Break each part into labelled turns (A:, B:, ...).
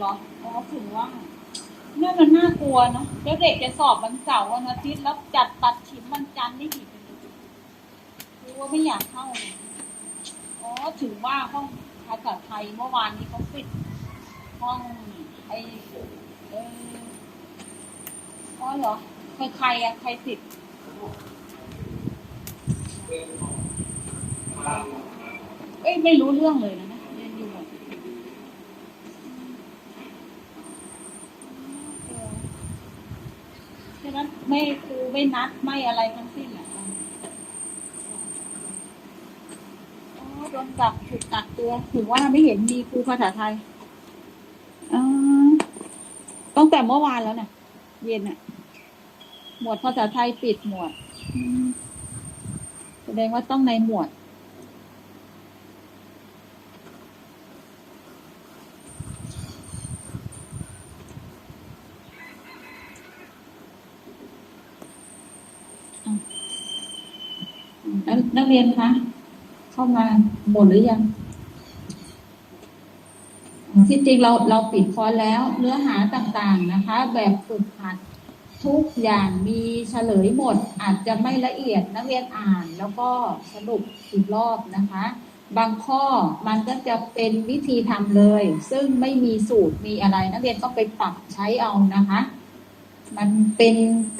A: เหรออ๋อถึงว่าเนี่ยมันน่ากลัวเนาะแล้วเด็กจะสอบวันเสาร์วันอาทิตย์แล้วจัดตัดฉิมวันจันทร์นี่อีกคือว่าไม่อยากเข้าอ๋อถึงว่าห้องภาษาไทยเมื่อวานนี้เขาปิด ห้องไอเอออ๋อเหรอใครใครอะใครติดเอ้ยไม่รู้เรื่องเลยนะนะเรียนอยู่แบบฉะนั้น ไม่ครูไม่นัดไม่อะไรทั้งสิ้นอะอ๋อโดนจับถูกตักตัวถือว่าไม่เห็นมีครูภาษาไทยอ่าตั้งแต่เมื่อวานแล้วนะเย็นอะ หมวดภาษาไทยปิดหมวด แสดงว่าต้องในหมวด เรียนคะเข้ามาหมดหรือยังที่จริงเราเราปิดคอร์สแล้วเนื้อหาต่างๆนะคะ แบบฝึกหัดทุกอย่างมีเฉลยหมด อาจจะไม่ละเอียดนักเรียนอ่านแล้วก็สรุปอีกรอบนะคะ บางข้อมันก็จะเป็นวิธีทำเลย ซึ่งไม่มีสูตรมีอะไร นักเรียนก็ไปปรับใช้เอานะคะ มันเป็น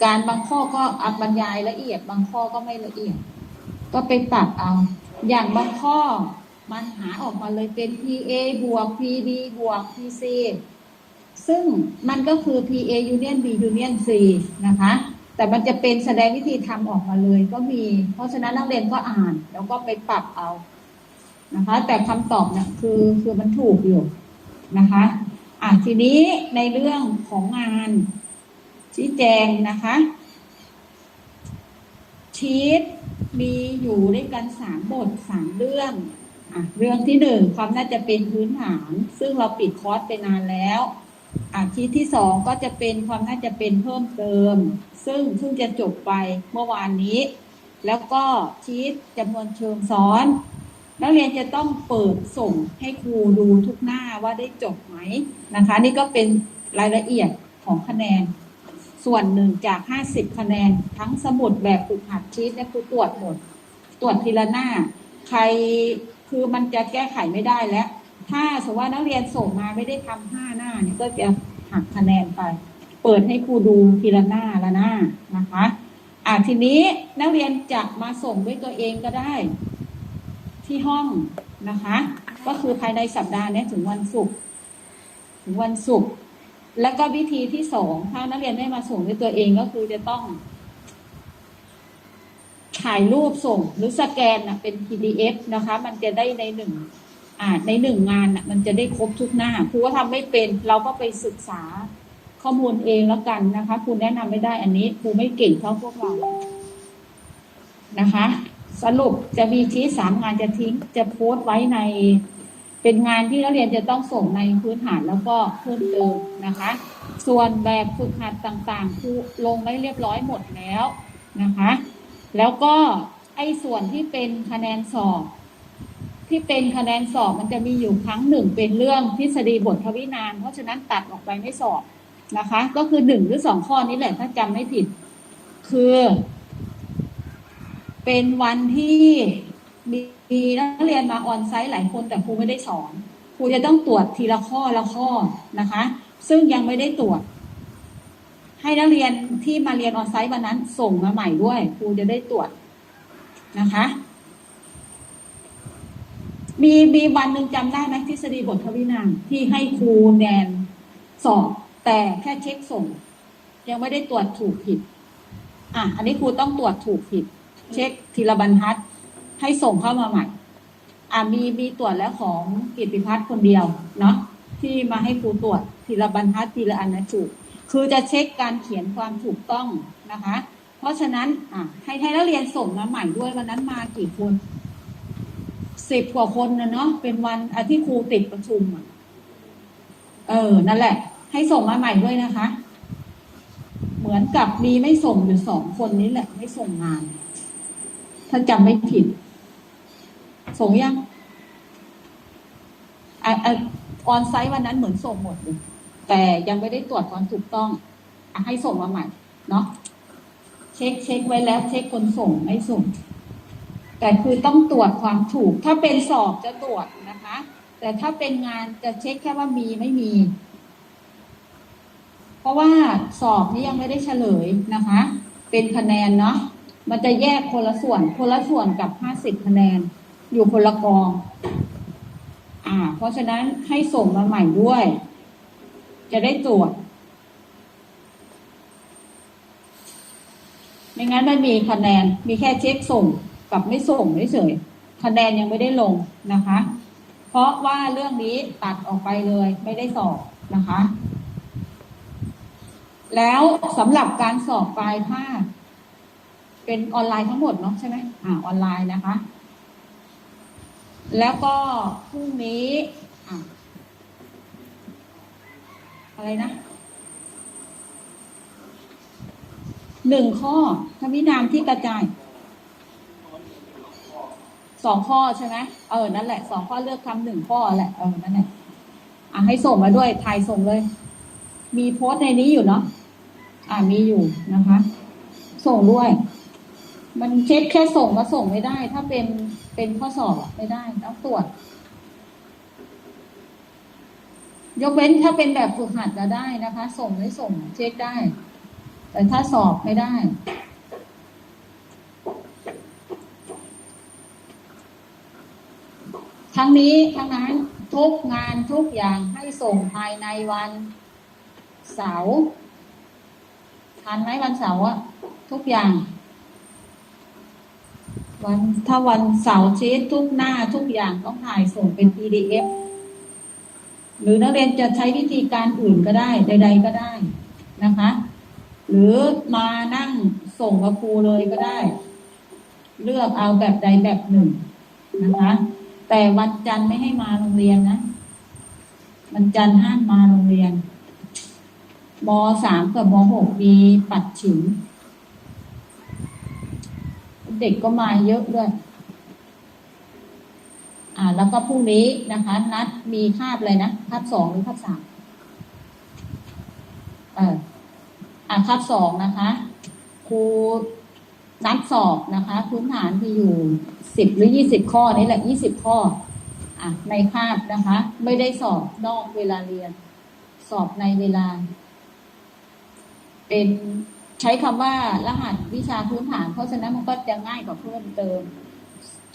A: การบางข้อก็อับรรยายละเอียด บางข้อก็ไม่ละเอียด ก็ไปปรับเอา อย่างบางข้อมันหาออกมาเลยเป็น PA บวก PD บวก PC ซึ่งมันก็คือ PA Union B Union C นะคะ แต่มันจะเป็นแสดงวิธีทำออกมาเลยก็มี เพราะฉะนั้นนักเรียนก็อ่านแล้วก็ไปปรับเอานะคะ แต่คำตอบเนี่ยคือคือมันถูกอยู่นะคะอะทีนี้ในเรื่องของงานชี้แจงนะคะชีต มีอยู่ด้วยกันสามบทสามเรื่องอะเรื่องที่หนึ่งความน่าจะเป็นพื้นฐาน ซึ่งเราปิดคอร์สไปนานแล้วอะชีตที่สองก็จะเป็นความน่าจะเป็นเพิ่มเติม ซึ่งเพิ่งจะจบไปเมื่อวานนี้ แล้วก็ชีตจำนวนเชิงซ้อน นักเรียนจะต้องเปิดส่งให้ครูดูทุกหน้าว่าได้จบไหมนะคะ นี่ก็เป็นรายละเอียดของคะแนน ส่วนหนึ่งจาก 50 คะแนน ทั้งสมุดแบบฝึกหัดชีตและครูตรวจหมด ตรวจทีละหน้า ใครคือมันจะแก้ไขไม่ได้แล้ว ถ้าสมมติว่านักเรียนส่งมาไม่ได้ทำห้าหน้าเนี่ยก็จะหักคะแนนไป เปิดให้ครูดูทีละหน้าละหน้านะคะอ่าทีนี้นักเรียนจะมาส่งด้วยตัวเองก็ได้ ที่ห้องนะคะ ก็คือภายในสัปดาห์นี้ถึงวันศุกร์ถึงวันศุกร์ แล้วก็วิธีที่สองถ้านักเรียนไม่มาส่งด้วยตัวเองก็คือจะต้องถ่ายรูปส่งหรือสแกนนะเป็น PDF นะคะ มันจะได้ในหนึ่งอ่าในหนึ่งงานนะมันจะได้ครบทุกหน้าครูก็ทำไม่เป็น เราก็ไปศึกษาข้อมูลเองแล้วกันนะคะครูแนะนำไม่ได้อันนี้ครูไม่เก่งเท่าพวกเรานะคะ สรุปจะมีชี้สามงานจะทิ้งจะโพสต์ไว้ใน เป็นงานที่นักเรียนจะต้องส่งในพื้นฐานแล้วก็เพิ่มเติมนะคะ ส่วนแบบฝึกหัดต่างๆครูลงไว้เรียบร้อยหมดแล้วนะคะ แล้วก็ไอ้ส่วนที่เป็นคะแนนสอบที่เป็นคะแนนสอบมันจะมีอยู่ครั้งหนึ่งเป็นเรื่องทฤษฎีบททวินาน เพราะฉะนั้นตัดออกไปไม่สอบนะคะ ก็คือหนึ่งหรือสองข้อนี้แหละถ้าจำไม่ผิด คือ เป็นวันที่มี มีนักเรียนมาออนไซต์หลายคนแต่ครูไม่ได้สอนครูจะต้องตรวจทีละข้อละข้อนะคะ ซึ่งยังไม่ได้ตรวจ ให้นักเรียนที่มาเรียนออนไซต์วันนั้น ส่งมาใหม่ด้วยครูจะได้ตรวจนะคะ มีมีวันหนึ่งจำได้ไหมทฤษฎีบททวินานที่ให้ครูแนนสอบแต่แค่เช็คส่ง ยังไม่ได้ตรวจถูกผิด อะ อันนี้ครูต้องตรวจถูกผิด เช็คทีละบรรทัด ให้ส่งเข้ามาใหม่อะมีมีตรวจแล้วของกิติพัฒน์คนเดียวเนาะที่มาให้ครูตรวจทีละบรรทัดทีละอันนะถูกคือจะเช็คการเขียนความถูกต้องนะคะ เพราะฉะนั้นอะให้ให้นักเรียนส่งมาใหม่ด้วยวันนั้นมากี่คนสิบกว่าคนนะเนาะเป็นวันอาที่ครูติดประชุมอะเออ นั่นแหละ ให้ส่งมาใหม่ด้วยนะคะ เหมือนกับมีไม่ส่งอยู่สองคนนี้แหละ ไม่ส่งงาน ถ้าจำไม่ผิด ส่งยังออนไซต์วันนั้นเหมือนส่งหมดเลยแต่ยังไม่ได้ตรวจความถูกต้องอให้ส่งมาใหม่ เนาะเช็คเช็คไว้แล้วเช็คคนส่งให้ส่ง แต่คือต้องตรวจความถูก ถ้าเป็นสอบจะตรวจนะคะ แต่ถ้าเป็นงานจะเช็คแค่ว่ามีไม่มี เพราะว่าสอบนี้ยังไม่ได้เฉลยนะคะ เป็นคะแนนเนาะมันจะแยกคนละส่วนคนละส่วนกับห้าสิบคะแนน อยู่คนละกอง อ่า เพราะฉะนั้นให้ส่งมาใหม่ด้วย จะได้ตรวจไม่งั้นไม่มีคะแนน มีแค่เช็คส่งกับไม่ส่งเฉยคะแนนยังไม่ได้ลงนะคะ เพราะว่าเรื่องนี้ตัดออกไปเลยไม่ได้สอบนะคะ แล้วสำหรับการสอบปลายภาคเป็นออนไลน์ทั้งหมดเนาะใช่ไหมอ่าออนไลน์นะคะ แล้วก็พรุ่งนี้อะไรนะหนึ่งข้อทวินามที่กระจายสองข้อใช่ไหมเออนั่นแหละสองข้อเลือกคำหนึ่งข้อแหละเออนั่นแหละอะให้ส่งมาด้วยถ่ายส่งเลย มีโพสต์ในนี้อยู่เนาะอ่ามีอยู่นะคะ ส่งด้วย มันเช็คแค่ส่งก็ส่งไม่ได้ ถ้าเป็นเป็นข้อสอบไม่ได้ต้องตรวจ ยกเว้นถ้าเป็นแบบฝึกหัดจะได้นะคะ ส่งไม่ส่งเช็คได้ แต่ถ้าสอบไม่ได้ทั้งนี้ทั้งนั้นทุกงานทุกอย่างให้ส่งภายในวันเสาร์ทันไหมวันเสาร์อะทุกอย่าง วันถ้าวันเสาร์ชีตทุกหน้าทุกอย่างต้องถ่ายส่งเป็น PDF หรือนักเรียนจะใช้วิธีการอื่นก็ได้ ใด ๆ ก็ได้นะคะ หรือมานั่งส่งกับครูเลยก็ได้ เลือกเอาแบบใดแบบหนึ่งนะคะ แต่วันจันทร์ไม่ให้มาโรงเรียนนะวันจันทร์ห้ามมาโรงเรียนมสามกับมหกมีปัดฉิม เด็กก็มาเยอะด้วย อ่า แล้วก็พรุ่งนี้นะคะ นัดมีคาบอะไรนะคาบสองหรือคาบสามเอออ่าคาบสองนะคะครูนัดสอบนะคะพื้นฐานที่อยู่สิบหรือยี่สิบข้อนี่แหละยี่สิบข้อ อะในคาบนะคะ ไม่ได้สอบนอกเวลาเรียน สอบในเวลา เป็น ใช้คำว่ารหัสวิชาพื้นฐาน เพราะฉะนั้นมันก็จะง่ายกว่าเพิ่มเติม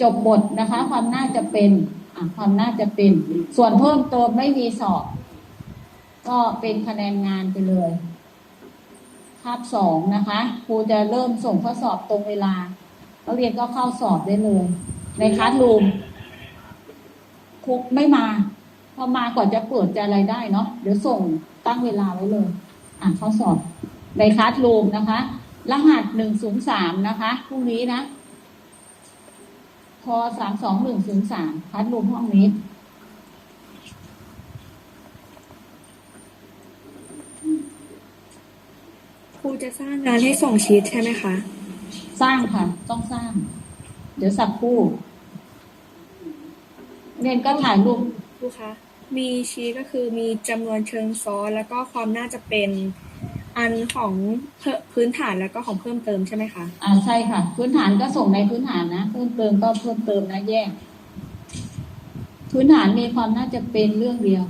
A: จบบทนะคะ ความน่าจะเป็นความน่าจะเป็น ส่วนเพิ่มเติมไม่มีสอบ ก็เป็นคะแนนงานไปเลยคาบสองนะคะครูจะเริ่มส่งข้อสอบตรงเวลานักเรียนก็เข้าสอบได้เลย ในคลาสรูมครูไม่มา พอมาก่อนจะเปิดจะอะไรได้เนาะเดี๋ยวส่งตั้งเวลาไว้เลย อะเข้าสอบ ในคลาสรูมนะคะ รหัสหนึ่งศูนย์สามนะคะพรุ่งนี้นะพอสามสองหนึ่งศูนย์สามคลาสรูมห้องนี้
B: ครูจะสร้างงานให้ส่งชีตใช่ไหมคะ
A: สร้างค่ะ ต้องสร้าง เดี๋ยวสักครู่เรียนก็ถ่ายรูป
B: ครูคะมีชีตก็คือมีจำนวนเชิงซ้อนแล้วก็ความน่าจะเป็น อันของพื้นฐานแล้วก็ของเพิ่มเติมใช่ไหมคะ
A: อ่าใช่ค่ะ พื้นฐานก็ส่งในพื้นฐานนะ เพิ่มเติมก็เพิ่มเติมนะแยก พื้นฐานมีความน่าจะเป็นเรื่องเดียว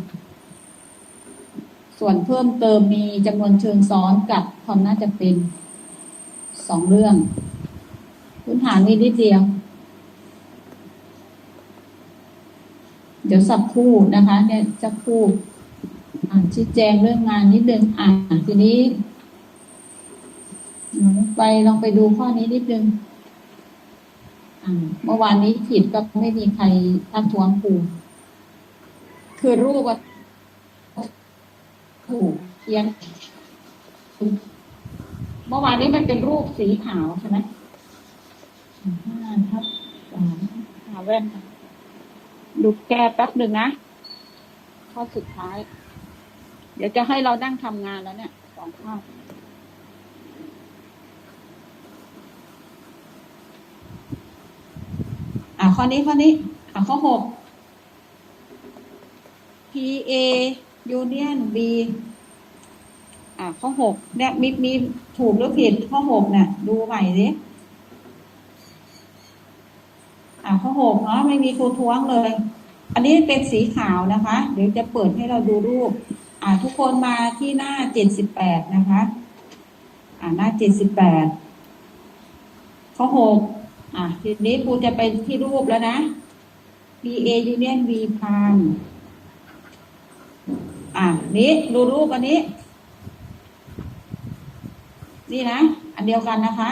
A: ส่วนเพิ่มเติมมีจำนวนเชิงซ้อนกับความน่าจะเป็นสองเรื่อง พื้นฐานมีนิดเดียว เดี๋ยวสักคู่นะคะเนี่ยสักครู่ อ่าชี้แจงเรื่องงานนิดนึงอ่านทีนี้ไปลองไปดูข้อนี้นิดนึงอ่าเมื่อวานนี้ผิดก็ไม่มีใครทักท้วงครูคือรูปว่าถูกเพียนเมื่อวานนี้มันเป็นรูปสีขาวใช่ไหมห้าทับสามหาแว่นดูแก้แป๊บหนึ่งนะ ข้อสุดท้าย เดี๋ยวจะให้เรานั่งทำงานแล้วเนี่ยสองข้ออ่าข้อนี้ข้อนี้อ่าข้อหก PA Union B อ่าข้อหกเนี่ยมีมีถูกหรือผิดข้อหกเนี่ยดูใหม่สิอ่าข้อหกเนาะไม่มีครูท้วงเลย อันนี้เป็นสีขาวนะคะ เดี๋ยวจะเปิดให้เราดูรูป อ่าทุกคนมาที่หน้าเจ็ดสิบแปดนะคะ อ่าหน้าเจ็ดสิบแปดข้อหกอ่าทีนี้ครูจะไปที่รูปแล้วนะ BA Union V พานอ่านี้ดูรูปอันนี้ นี่นะ อันเดียวกันนะคะ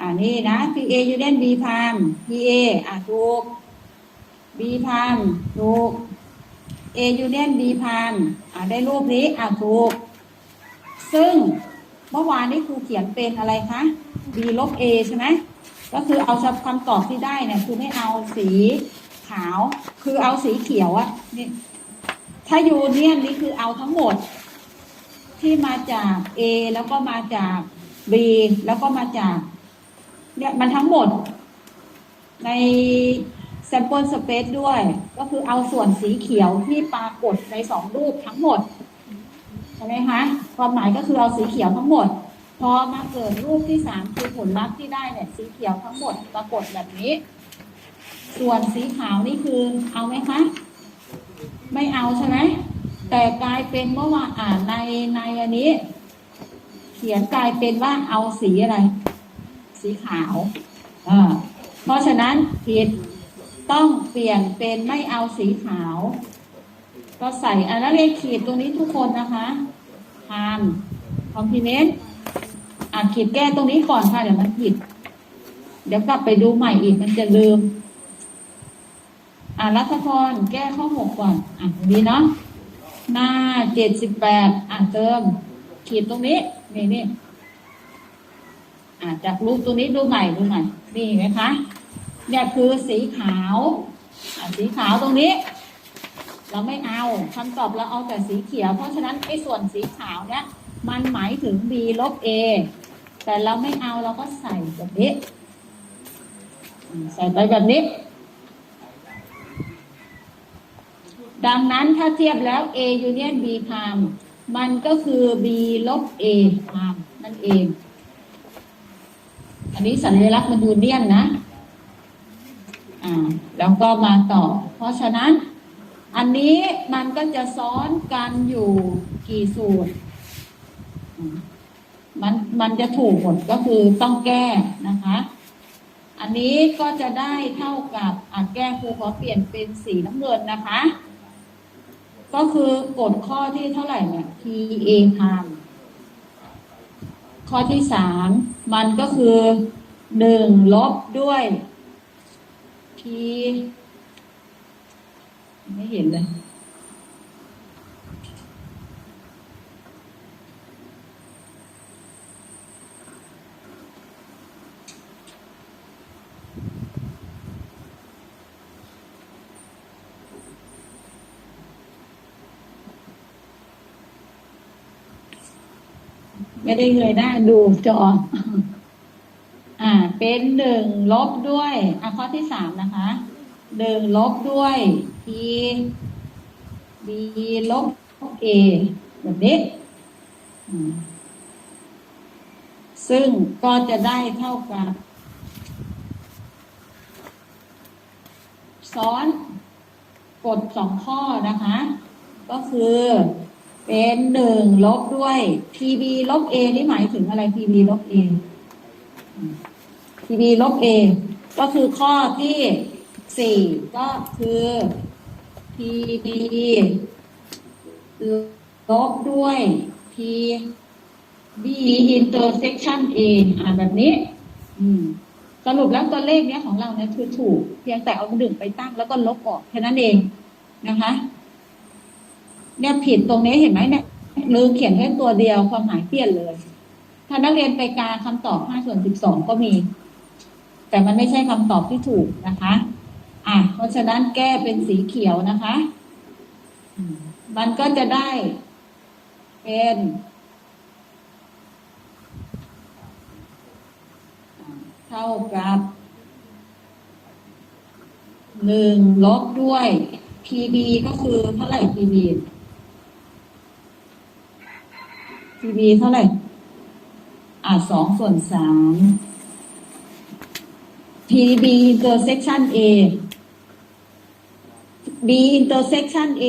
A: อ่านี่นะ PA Union V พาน PA อ่าถูก B พานถูก A Union B พานอ่าได้รูปนี้อ่าถูก ซึ่งเมื่อวานนี้ครูเขียนเป็นอะไรคะ B ลบ A ใช่ไหมก็คือเอาคำตอบที่ได้เนี่ยคือไม่เอาสีขาว คือเอาสีเขียวอะนี่ถ้ายูเนียนนี่คือเอาทั้งหมด ที่มาจาก A แล้วก็มาจาก B แล้วก็มาจากเนี่ยมันทั้งหมดใน sample space ด้วย ก็คือเอาส่วนสีเขียวที่ปรากฏในสองรูปทั้งหมดใช่ไหมคะความหมายก็คือเอาสีเขียวทั้งหมด พอมาเกิดรูปที่สามคือผลลัพธ์ที่ได้เนี่ยสีเขียวทั้งหมดปรากฏแบบนี้ ส่วนสีขาวนี่คือเอาไหมคะ ไม่เอาใช่ไหมแต่กลายเป็นเมื่อวานอ่านในในอันนี้ เขียนกลายเป็นว่าเอาสีอะไร สีขาวอ่าเพราะฉะนั้นผิด ต้องเปลี่ยนเป็นไม่เอาสีขาว ก็ใส่อันนั้นเรียนขีดตรงนี้ทุกคนนะคะทานคอมพิเมนต์อ่านขีดแก้ตรงนี้ก่อนค่ะ เดี๋ยวมันผิด เดี๋ยวกลับไปดูใหม่อีกมันจะลืม อ่ารัฐพรแก้ข้อหกก่อน อะตรงนี้เนาะหน้าเจ็ดสิบแปดอ่านเติม ขีดตรงนี้ นี่นี่อ่าจากรูปตรงนี้ดูใหม่ดูใหม่นี่เห็นไหมคะ เนี่ยคือสีขาวสีขาวตรงนี้ เราไม่เอาคำตอบเราเอาแต่สีเขียว เพราะฉะนั้นไอ้ส่วนสีขาวเนี่ยมันหมายถึง b ลบ a แต่เราไม่เอาเราก็ใส่แบบนี้ ใส่ไปแบบนี้ ดังนั้นถ้าเทียบแล้ว A union B prime มันก็คือ B ลบ A prime นั่นเอง อันนี้สัญลักษณ์มันยูเนียนนะ อ่าแล้วก็มาต่อ เพราะฉะนั้นอันนี้มันก็จะซ้อนกันอยู่กี่สูตรมมันมันจะถูกหมดก็คือต้องแก้นะคะ อันนี้ก็จะได้เท่ากับอะแก้ครูขอเปลี่ยนเป็นสีน้ำเงินนะคะ ก็คือกฎข้อที่เท่าไหร่เนี่ย PA พามข้อที่สามมันก็คือหนึ่งลบด้วย P ไม่เห็นเลยไม่ได้เงยหน้าดูจอ เป็นหนึ่งลบด้วยอะข้อที่สามนะคะหนึ่งลบด้วย p b ลบ a แบบนี้ซึ่งก็จะได้เท่ากับซ้อนกฎสองข้อนะคะ ก็คือเป็นหนึ่งลบด้วย pb ลบ a นี่หมายถึงอะไร pb ลบ a pb ลบ a ก็คือข้อที่สี่ก็คือ pb ลบด้วย pb intersection a อ่านแบบนี้ อืมสรุปแล้วตัวเลขเนี้ยของเราเนี่ยคือถูก เพียงแต่เอาหนึ่งไปตั้งแล้วก็ลบออกแค่นั้นเองนะคะ เนี่ยผิดตรงนี้เห็นไหมเนี่ยลืมเขียนแค่ตัวเดียวความหมายเปลี่ยนเลย ถ้านักเรียนไปกาคำตอบ5ส่วน12 ก็มี แต่มันไม่ใช่คำตอบที่ถูกนะคะอะเพราะฉะนั้นแก้เป็นสีเขียวนะคะ มันก็จะได้เป็นเท่ากับหนึ่งลบด้วย P B ก็คือเท่าไหร่ PB PB เท่าไหร่ อ่าสองส่วนสาม PB intersection A B intersection A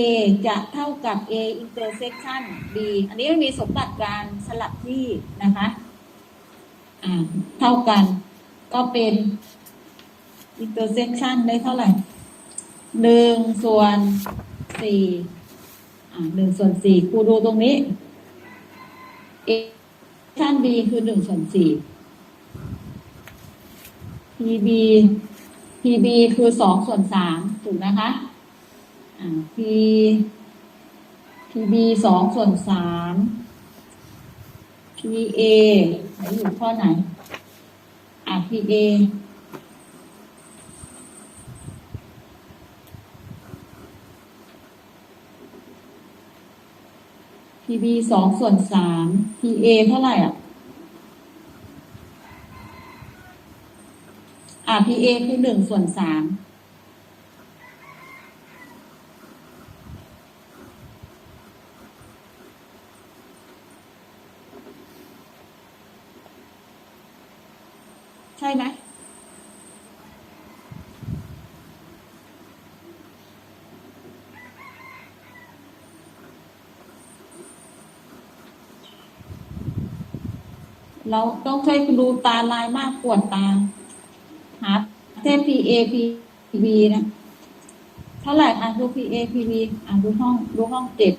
A: จะเท่ากับ A intersection B อันนี้มันมีสมบัติการสลับที่นะคะอ่าเท่ากัน ก็เป็น intersection ได้เท่าไหร่หนึ่งส่วนสี่อ่าหนึ่งส่วนสี่ครูดูตรงนี้ A intersection B คือหนึ่งส่วนสี่ PB PB คือสองส่วนสามถูกนะคะอ่า P PB สองส่วนสาม PA ไหนอยู่ข้อไหน อ่า PA PB สองส่วนสาม PA เท่าไหร่อะ RPA คือหนึ่งส่วนสามใช่ไหมเราต้องช่วยดูตาลายมากปวดตาหา เทป PA PB นะเท่าไหร่อะดู PA PB อะดูห้องดูห้องเจ็ด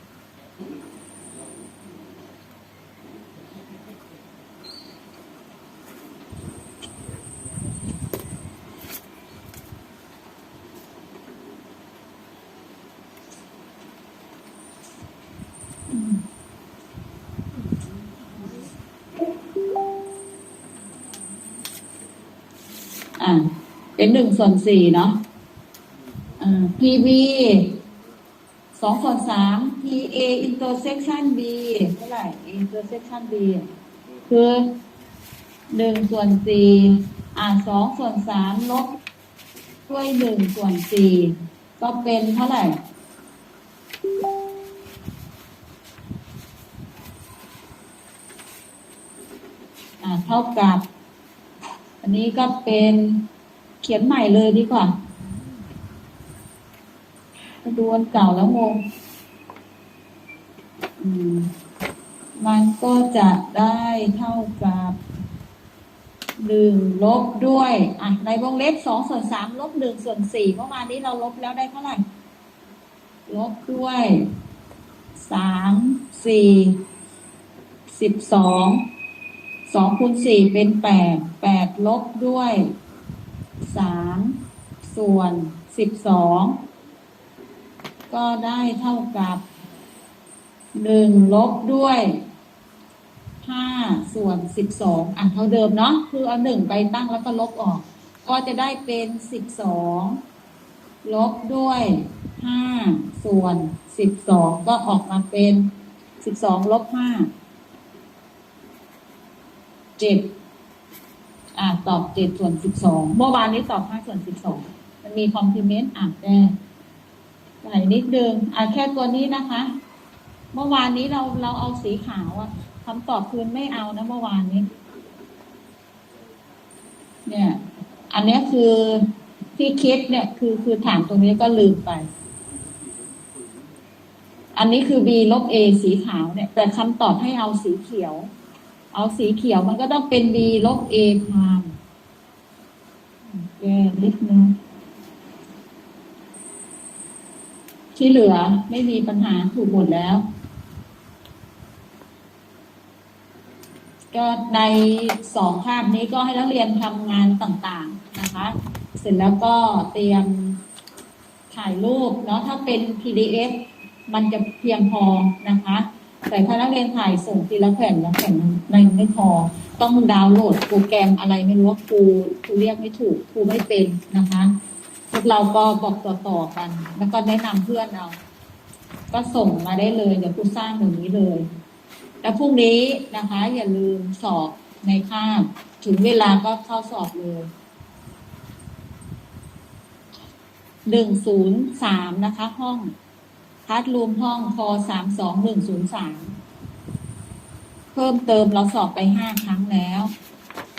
A: อะ เป็นหนึ่งส่วนสี่เนาะอ่า PB สองส่วนสาม PA intersection B เท่าไหร่ intersection B คือหนึ่งส่วนสี่อ่าสองส่วนสามลบด้วยหนึ่งส่วนสี่ก็เป็นเท่าไหร่เท่ากับ อันนี้ก็เป็น เขียนใหม่เลยดีกว่าดูอันเก่าแล้วงงมมันก็จะได้เท่ากับหนึ่งลบด้วย อะ ในวงเล็บสองส่วนสามลบหนึ่งส่วนสี่เมื่อวานนี้เราลบแล้วได้เท่าไหร่ ลบด้วยสามสี่สิบสองสองคูณสี่เป็นแปดแปดลบด้วย สามส่วนสิบสองก็ได้เท่ากับหนึ่งลบด้วยห้าส่วนสิบสองอะเท่าเดิมเนาะคือเอาหนึ่งไปตั้งแล้วก็ลบออก ก็จะได้เป็นสิบสองลบด้วยห้าส่วนสิบสองก็ออกมาเป็นสิบสองลบห้าจ็ด อ่าตอบเจ็ดส่วนสิบสองเมื่อวานนี้ตอบห้าส่วนสิบสองมันมีคอมพลีเมนต์อะแต่ไหนนิดนึงอะแค่ตัวนี้นะคะ เมื่อวานนี้เราเราเอาสีขาวอะคำตอบคืนไม่เอานะเมื่อวานนี้ เนี่ย อันนี้คือที่คิดเนี่ย คือคือถามตรงนี้ก็ลืมไป อันนี้คือ b ลบ a สีขาวเนี่ย แต่คำตอบให้เอาสีเขียว เอาสีเขียวมันก็ต้องเป็น b ลบ a พามแก้นิดนึงที่เหลือไม่มีปัญหาถูกหมดแล้ว ก็ในสองคาบนี้ก็ให้นักเรียนทำงานต่างๆนะคะ เสร็จแล้วก็เตรียมถ่ายรูปเนาะถ้าเป็น PDF มันจะเพียงพอนะคะ แต่ถ้านักเรียนถ่ายส่งทีละแผ่นละแผ่นมันไม่พอ ต้องดาวน์โหลดโปรแกรมอะไรไม่รู้ว่าครูครูเรียกไม่ถูกครูไม่เป็นนะคะพวกเราก็บอกต่อๆกัน แล้วก็แนะนำเพื่อนเรา ก็ส่งมาได้เลยเดี๋ยวครูสร้างอย่างนี้เลย แล้วพรุ่งนี้นะคะ อย่าลืมสอบในคาบถึงเวลาก็เข้าสอบเลยหนึ่งศูนย์สามนะคะ ห้อง พัดรวมห้องคอสามสองหนึ่งศูนย์สามเพิ่มเติมเราสอบไปห้าครั้งแล้ว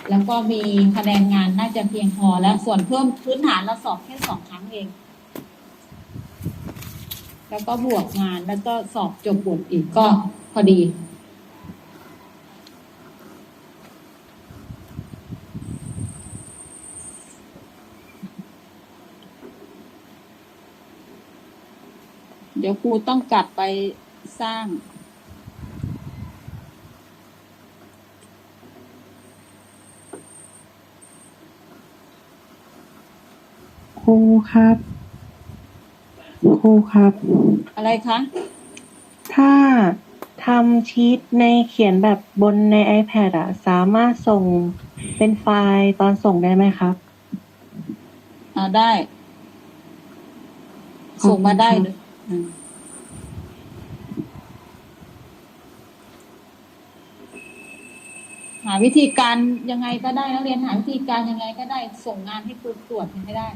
A: แล้วก็มีคะแนนงานน่าจะเพียงพอแล้วส่วนเพิ่มพื้นฐานเราสอบแค่สองครั้งเอง แล้วก็บวกงานแล้วก็สอบจบบทอีกก็พอดี เดี๋ยวครูต้องกลับไปสร้าง
C: ครูครับ ครูครับ
A: อะไรคะ
C: ถ้าทำชีตในเขียนแบบบนใน iPad อะสามารถส่งเป็นไฟล์ตอนส่งได้ไหมครับ
A: อ่าได้ ส่งมาได้เลยอืม หาวิธีการยังไงก็ได้นักเรียนหาวิธีการยังไงก็ได้ ส่งงานให้ครูตรวจให้ได้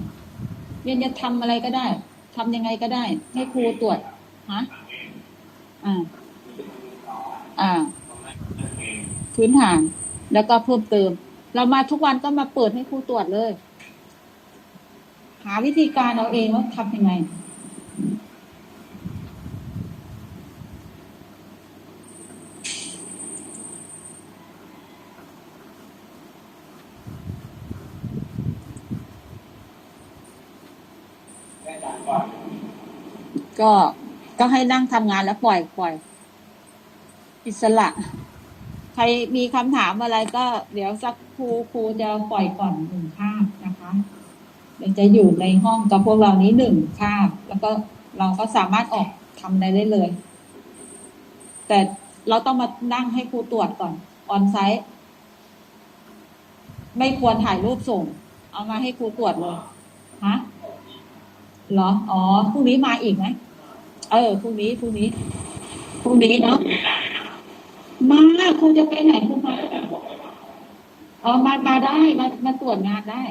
A: เรียนจะทำอะไรก็ได้ทำยังไงก็ได้ ให้ครูตรวจฮะอ่า อ่า พื้นฐาน แล้วก็เพิ่มเติม เรามาทุกวันก็มาเปิดให้ครูตรวจเลย หาวิธีการเอาเองว่าทำยังไง ก็ก็ให้นั่งทำงานแล้วปล่อยปล่อย อิสระ ใครมีคำถามอะไรก็เดี๋ยวสักครูครูจะปล่อยก่อนหนึ่งคาบนะคะเดี๋ยวจะอยู่ในห้องกับพวกเรานี้หนึ่งคาบ แล้วก็เราก็สามารถออกทำได้ได้เลย แต่เราต้องมานั่งให้ครูตรวจก่อนออนไซต์ไม่ควรถ่ายรูปส่ง เอามาให้ครูตรวจเลยฮะเหรอ อ๋อพรุ่งนี้มาอีกไหม เออพรุ่งนี้พรุ่งนี้พรุ่งนี้เนาะมาคุณจะไปไหนคุณมาเออมามาได้มามาตรวจงานได้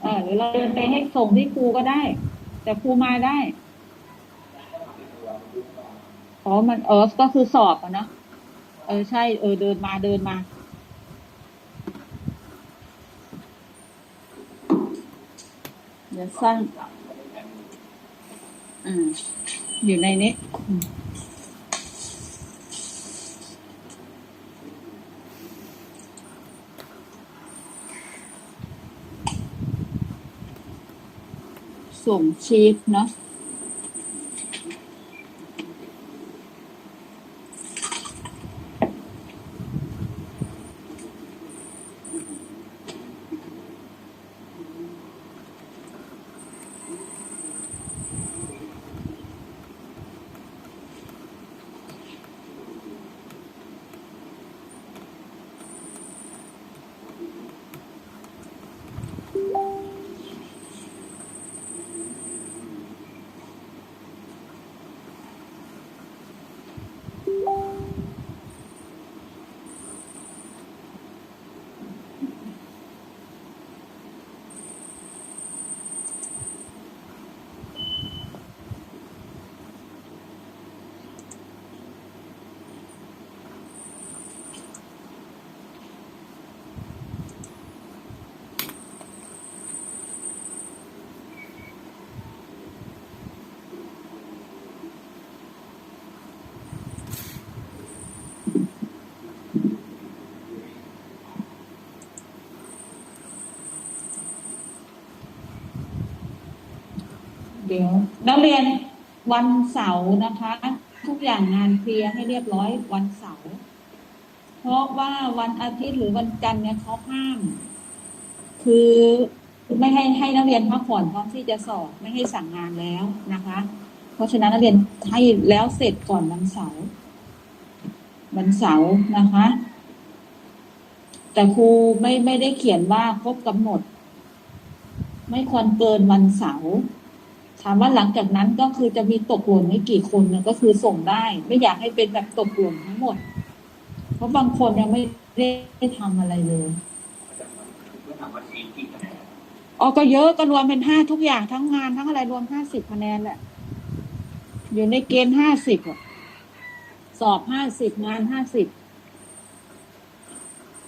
A: เออหรือเราเดินไปให้ส่งที่ครูก็ได้ แต่ครูมาได้อ๋อมันเออก็คือสอบอะเนอะเออใช่ เออเดินมาเดินมาเดี๋ยวสร้างอ่า อยู่ในนี้ส่งชีฟเนาะเดี๋ยว นักเรียนวันเสาร์นะคะ ทุกอย่างงานเคลียร์ให้เรียบร้อยวันเสาร์เพราะว่าวันอาทิตย์หรือวันจันทร์เนี่ยเขาห้าม คือไม่ให้ให้นักเรียนพักผ่อนพร้อมที่จะสอบไม่ให้สั่งงานแล้วนะคะ เพราะฉะนั้นนักเรียนให้แล้วเสร็จก่อนวันเสาร์วันเสาร์นะคะ แต่ครูไม่ไม่ได้เขียนว่าครบกำหนด ไม่ควรเกินวันเสาร์ ถามว่าหลังจากนั้นก็คือจะมีตกหล่นไม่กี่คนเนี่ยก็คือส่งได้ ไม่อยากให้เป็นแบบตกหล่นทั้งหมด เพราะบางคนยังไม่ได้ทำอะไรเลย
D: ก็ถามว่าชีที่คะแนน
A: อ๋อก็เยอะก็รวมเป็นห้าทุกอย่างทั้งงานทั้งอะไรรวมห้าสิบคะแนนแหละอยู่ในเกณฑ์ห้าสิบอะสอบห้าสิบงานห้าสิบ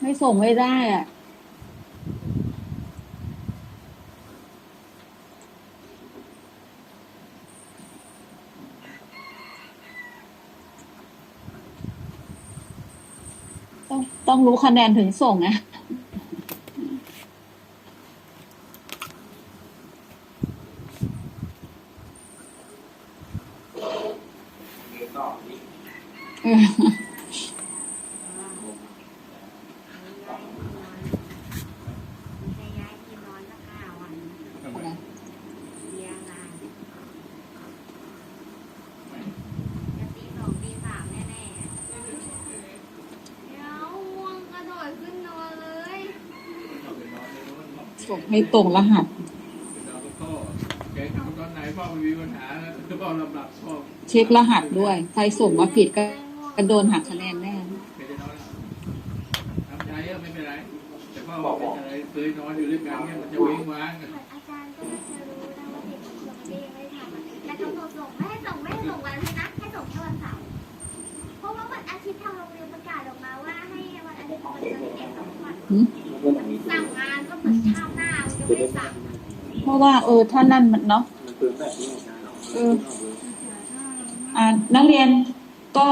A: ไม่ส่งไม่ได้อะ ต้องรู้คะแนนถึงส่งอะ เออ
D: จะย้ายที่นอนสักห้าวันเลี้ยงงานจะตีสองตีสามแน่ๆเดี๋ยวง่วงกระโดดขึ้นนอนเลย
A: ส่งให้ตรงรหัส
E: เราก็พ่อแกทำตอนไหนพ่อไม่มีปัญหาแล้วพ่อลำบากพ่อ
A: เช็ครหัสด้วย ใครส่งมาผิดก็ก็โดนหักคะแนนแน่
E: แกจะนอนทำใจก็ไม่เป็นไร แต่พ่อบอกเป็นอะไรเคยนอนอยู่ด้วยกันเนี่ยมันจะวิ่งว้าง
D: ราะว่าเออ
A: ถ้านั่นมันเนาะเอออ่านักเรียนก็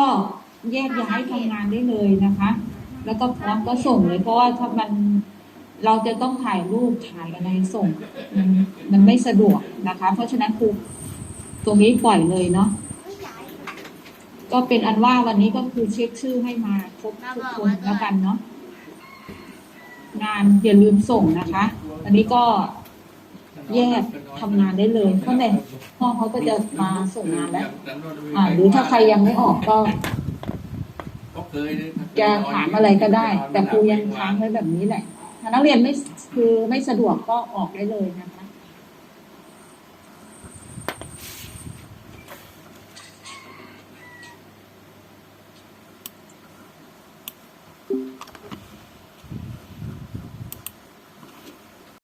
A: แยกย้ายทำงานได้เลยนะคะ แล้วก็พร้อมก็ส่งเลย เพราะว่าถ้ามันเราจะต้องถ่ายรูปถ่ายอะไรส่งมันมันไม่สะดวกนะคะ เพราะฉะนั้นครูตรงนี้ปล่อยเลยเนาะก็เป็นอันว่าวันนี้ก็คือเช็คชื่อให้มาครบทุกคนแล้วกันเนาะงานอย่าลืมส่งนะคะ อันนี้ก็ แยกทำงานได้เลยเพราะในพ่อเขาก็จะมาส่งงานแล้ว อ่า หรือถ้าใครยังไม่ออกก็จะถามอะไรก็ได้ แต่ครูยังค้างไว้แบบนี้แหละถ้านักเรียนไม่คือไม่สะดวกก็ออกได้เลยนะคะ